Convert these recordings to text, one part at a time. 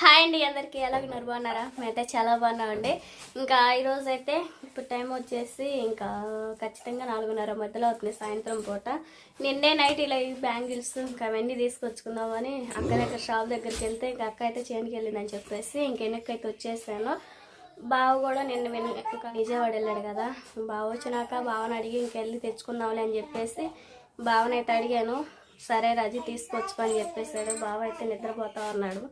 Hi అండి అందరికీ ఎలా ఉన్నారు? బాగున్నారా? మేమైతే చాలా బాగున్నామండి. ఇంకా ఈరోజు అయితే ఇప్పుడు టైం వచ్చేసి ఇంకా ఖచ్చితంగా నాలుగున్నర మధ్యలో అవుతుంది సాయంత్రం పూట. నిన్నే నైట్ ఇలా ఈ బ్యాంగిల్స్ ఇంకా అవన్నీ తీసుకొచ్చుకుందామని అక్క దగ్గర షాప్ దగ్గరికి వెళ్తే ఇంకా అక్క అయితే చేనికి వెళ్ళిందని చెప్పేసి ఇంకెనక్కైతే వచ్చేసాను. బావ కూడా నిన్న వెన్- ఇంకా విజయవాడ వెళ్ళాడు కదా. బావ వచ్చినాక బావని అడిగి ఇంకెళ్ళి తెచ్చుకుందాంలే అని చెప్పేసి బావనైతే అడిగాను. సరే రాజు తీసుకొచ్చుకొని అని చెప్పేసాడు బావ అయితే నిద్రపోతా ఉన్నాడు.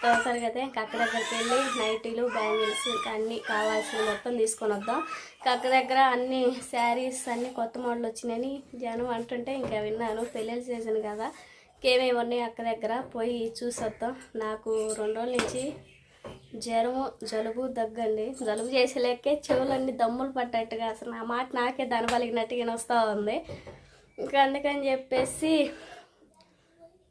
ప్రవేశకైతే ఇంకా అక్క దగ్గరికి వెళ్ళి నైటీలు బ్యాంగిల్స్ ఇంకా అన్నీ కావాల్సినవి మొత్తం తీసుకొని వద్దాం. కక్క దగ్గర అన్ని శారీస్ అన్ని కొత్త మోడల్ వచ్చినాయని జనం అంటుంటే ఇంకా విన్నాను పెళ్ళిళ్ళ సీజన్ కదా. ఇంకేమేమి ఉన్నాయి అక్క దగ్గర? పోయి చూసి వద్దాం. నాకు రెండు రోజుల నుంచి జ్వరము జలుబు దగ్గండి. జలుబు చేసే చెవులన్నీ దమ్ములు పడ్డట్టుగా. అసలు నా మాట నాకే దాని పలిగినట్టుగా వస్తూ ఉంది. ఇంకా అందుకని చెప్పేసి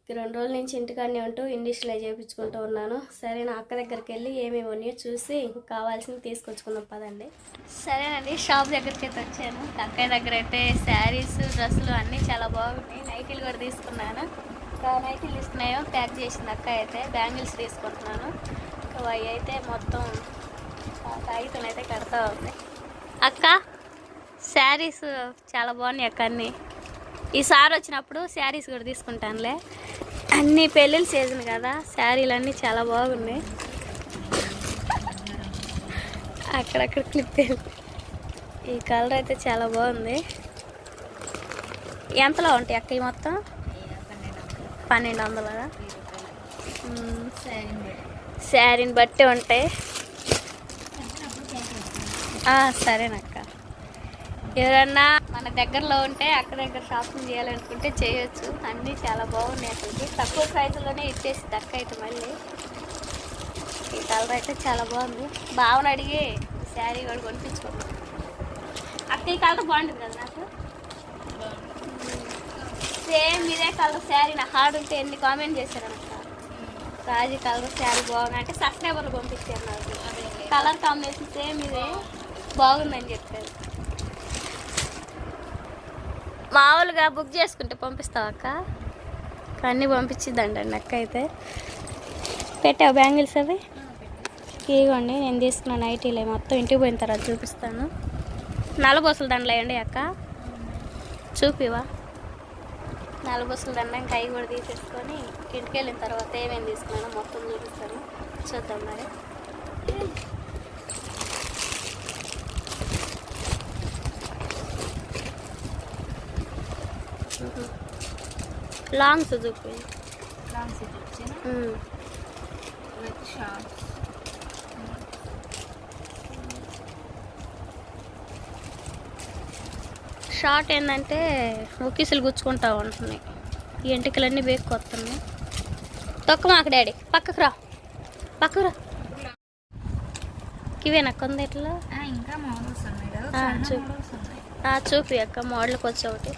రెండు రోజుల నుంచి ఇంటికాడనే ఉంటూ ఇండిషన్లో చేయించుకుంటూ ఉన్నాను. సరే నా అక్క దగ్గరికి వెళ్ళి ఏమేమి ఉన్నాయో చూసి కావాల్సింది తీసుకొచ్చుకుందాం పదండి. సరేనండి షాప్ దగ్గరికి అయితే వచ్చాను. అక్కయ్య దగ్గర అయితే శారీస్ డ్రెస్సులు అన్నీ చాలా బాగున్నాయి. నైటీలు కూడా తీసుకున్నాను. ఇంకా నైటీలు ఇస్తున్నాయో ప్యాక్ చేసింది అక్క అయితే. బ్యాంగిల్స్ తీసుకుంటున్నాను. ఇంకా అవి అయితే మొత్తం ఆ కాగితం అయితే కడతా ఉంది. అక్క శారీస్ చాలా బాగున్నాయి అక్క అన్నీ. ఈసారి వచ్చినప్పుడు శారీస్ కూడా తీసుకుంటానులే. అన్ని పెళ్ళిళ్ళ సీజన్ కదా శారీలు అన్నీ చాలా బాగున్నాయి. అక్కడక్కడ క్లిప్ ఈ కలర్ అయితే చాలా బాగుంది. ఎంతలో ఉంటాయి అక్క మొత్తం? పన్నెండు వందల? శారీని బట్టి ఉంటాయి. సరేనక్క. ఎవరన్నా దగ్గరలో ఉంటే అక్కడ దగ్గర షాపింగ్ చేయాలనుకుంటే చేయొచ్చు. అన్నీ చాలా బాగున్నాయి అసలు తక్కువ ప్రైస్లోనే ఇచ్చేసి తక్కువ అయితే మళ్ళీ. ఈ కలర్ అయితే చాలా బాగుంది. బావని అడిగి శారీ కూడా కొనిపించుకున్నాం అక్క ఈ కలర్ బాగుంటుంది కదా నాకు? సేమ్ ఇదే కలర్ శారీ. నా హార్డ్ ఉంటే ఎన్ని కామెంట్ చేశారు అక్క? రాజీ కలర్ శారీ బాగుంది అంటే సబ్స్క్రైబర్లు పంపించారు నాకు. కలర్ కాంబినేషన్ సేమ్ ఇదే. బాగుందని చెప్పారు. మామూలుగా బుక్ చేసుకుంటే పంపిస్తావు అక్క? అన్నీ పంపించిద్దండి అండి అక్క అయితే. పెట్టావు బ్యాంగిల్స్ అవి? ఇదిగోండి నేను తీసుకున్న నైటీలే మొత్తం ఇంటికి పోయిన తర్వాత చూపిస్తాను. నలబోసల దండలు వేయండి అక్క. చూపివా నలబోసలు దండ ఇంకా అవి కూడా తీసేసుకొని ఇంటికి వెళ్ళిన తర్వాత ఏమేమి తీసుకున్నానో మొత్తం చూపిస్తాను. చూద్దాం మరి. లాంగ్ వచ్చిన విత్ షార్ట్స్ షార్ట్ ఏంటంటే ఒకేసులు గుచ్చుకుంటా ఉంటున్నాయి. ఈ ఎంటికలన్నీ బేక్కొస్తున్నాయి తొక్క మాకు డాడీ. పక్కకు రా. పక్కకు రా. ఇవే నాకు కొంది ఎట్లా ఇంకా మోడల్స్ ఉన్నాయి చూపి అక్క. మోడల్కి వచ్చి ఒకటి.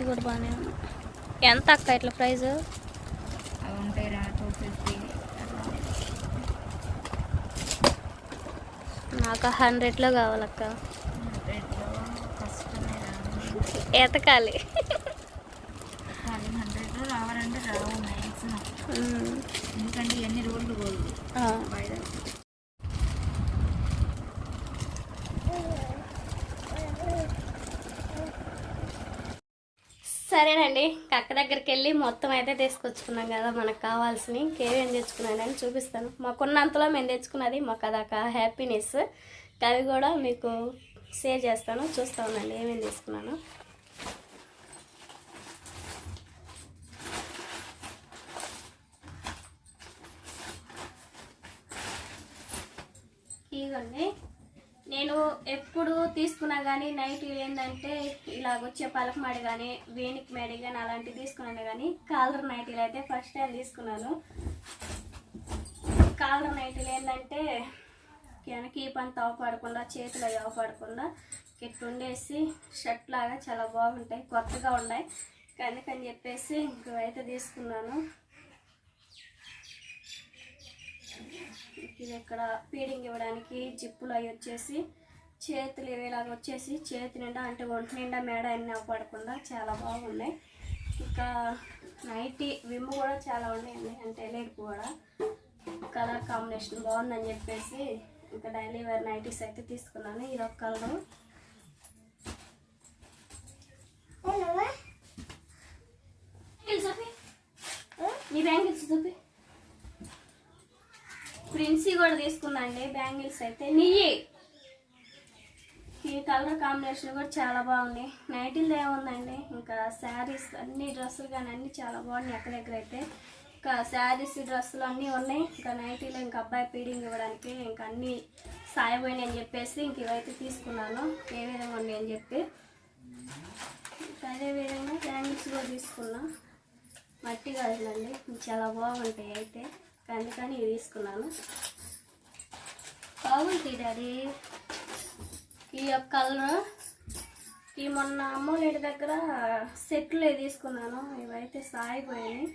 ఇది కూడా బాగానే ఉంది. ఎంత అక్క ఇట్లా ప్రైస్? అవి ఉంటాయి రా టూ ఫిఫ్టీ. నాకు హండ్రెడ్లో కావాలక్క. ఎతకాలి హండ్రెడ్లో రావాలంటే రావు మ్యాక్సిమం ఉమ్. ఎందుకంటే ఇవన్నీ రోడ్లు గోల్డ్ సరేనండి. కక్క దగ్గరికి వెళ్ళి మొత్తం అయితే తీసుకొచ్చుకున్నాం కదా మనకు కావాల్సినవి ఇంకేమేం తెచ్చుకున్నానని చూపిస్తాను. మాకున్నంతలో మేము తెచ్చుకున్నది మాకు అదొక హ్యాపీనెస్ అవి కూడా మీకు షేర్ చేస్తాను చూస్తా ఉండండి ఏమేమి తీసుకున్నాను. ఇదిగోండి. నేను ఎప్పుడు తీసుకున్నా కానీ నైట్ ఏంటంటే ఇలాగ వచ్చే పలకమాడి కానీ వేణికి మేడి కానీ అలాంటివి తీసుకున్నాను కానీ కాలర్ నైటీలు అయితే ఫస్ట్ టైం తీసుకున్నాను. కాలర్ నైటీలు ఏంటంటే వెనక పంత అవపడకుండా చేతులు అవి అవపడకుండా ఇట్లా ఉండేసి షర్ట్ లాగా చాలా బాగుంటాయి కొత్తగా ఉన్నాయి. అందుకని చెప్పేసి ఇంకైతే తీసుకున్నాను. ఇది ఇక్కడ ఫీడింగ్ ఇవ్వడానికి జిప్పులు అవి వచ్చేసి చేతులు ఇలాగ వచ్చేసి చేతి నిండా అంటే ఒంటి నిండా మేడ అన్నీ అవ్వపడకుండా చాలా బాగున్నాయి. ఇంకా నైటీ విమ్ కూడా చాలా ఉన్నాయండి అంటే ఎలైట్ కూడా. కలర్ కాంబినేషన్ బాగుందని చెప్పేసి ఇంకా డైలీ వేర్ నైటీస్ అయితే తీసుకున్నాను. ఇది ఒక కలరు. నీ బ్యాంగిల్స్ చూపి ప్రిన్సీ కూడా తీసుకుందండి అండి బ్యాంగిల్స్ అయితే. నెయ్యి ఈ కలర్ కాంబినేషన్ కూడా చాలా బాగుంది. నైటీలు ఏముందండి ఇంకా శారీస్ అన్ని డ్రెస్సులు కానీ అన్నీ చాలా బాగున్నాయి ఎక్కడెక్కడ అయితే. ఇంకా శారీస్ డ్రెస్సులు అన్నీ ఉన్నాయి. ఇంకా నైటీలు ఇంకా అబ్బాయి ఫీడింగ్ ఇవ్వడానికి ఇంకా అన్నీ సాయపోయినాయి అని చెప్పేసి ఇంక ఇవైతే తీసుకున్నాను. ఏ విధంగా ఉన్నాయి అని చెప్పి. ఇంకా అదే విధంగా బ్యాంగిల్స్ కూడా తీసుకున్నా. మట్టి గాజులండి చాలా బాగుంటాయి అయితే. అందుకని ఇవి తీసుకున్నాను. బాగుంది డాడీ. ఈ యొక్క కలర్ ఈ మొన్న అమ్మోళ్ళ దగ్గర సెట్లు తీసుకున్నాను. ఇవైతే సాగిపోయాయి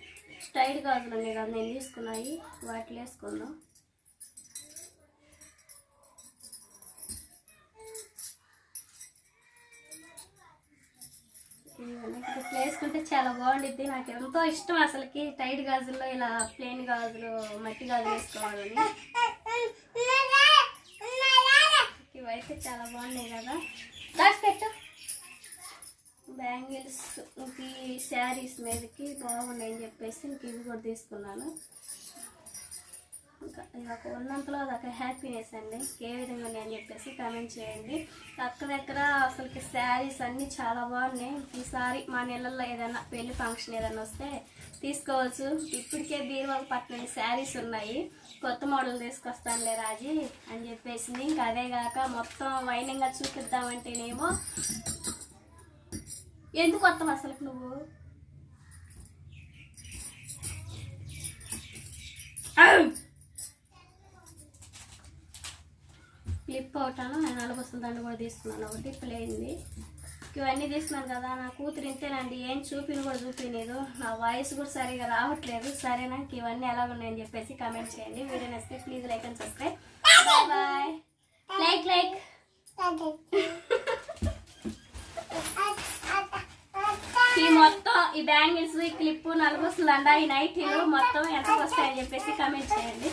స్టైల్ గాజులు ఉన్నాయి కదా నేను తీసుకున్నాయి. వాటిలో వేసుకుందాం ఇవన్నీ ఇట్లా వేసుకుంటే చాలా బాగుండిద్ది. నాకు ఎంతో ఇష్టం అసలుకి. టైట్ గాజుల్లో ఇలా ప్లేన్ గాజులు మట్టి గాజులు వేసుకోవాలని ఇవైతే చాలా బాగున్నాయి కదా. దాచిపెట్టు బ్యాంగిల్స్ ఇంక ఈ శారీస్ మీదకి బాగున్నాయని చెప్పేసి ఇంక ఇవి కూడా తీసుకున్నాను. నాకు ఉన్నంతలో అదొక హ్యాపీనెస్ అండి. ఏ విధంగా అని చెప్పేసి కామెంట్ చేయండి. అక్క దగ్గర అసలుకి శారీస్ అన్నీ చాలా బాగున్నాయి. ఈసారి మా నెలల్లో ఏదైనా పెళ్ళి ఫంక్షన్ ఏదైనా వస్తే తీసుకోవచ్చు. ఇప్పటికే బీరువాకు పట్టిన శారీస్ ఉన్నాయి. కొత్త మోడల్ తీసుకొస్తానులే రాజీ అని చెప్పేసి ఇంకా అదే కాక మొత్తం వైనంగా చూపిద్దామంటేనేమో ఎందుకు వస్తావు అసలు నువ్వు? క్లిప్ అవుతాను నేను నలుగుస్తుంది దాన్ని కూడా తీసుకున్నాను ఒకటి ప్లేయింది ఇవన్నీ తీసుకున్నాను కదా నా కూతురు ఇంతేనండి. ఏం చూపిని కూడా చూపిలేదు. నా వాయిస్ కూడా సరిగా రావట్లేదు. సరే నాకు ఇవన్నీ ఎలా ఉన్నాయని చెప్పేసి కామెంట్ చేయండి. వీడియో నచ్చితే please like and subscribe bye like like ఈ మొత్తం ఈ బ్యాంగిల్స్ ఈ క్లిప్ నలుగుస్తుంది ఈ నైట్ మొత్తం ఎంత వస్తాయని చెప్పేసి కామెంట్ చేయండి.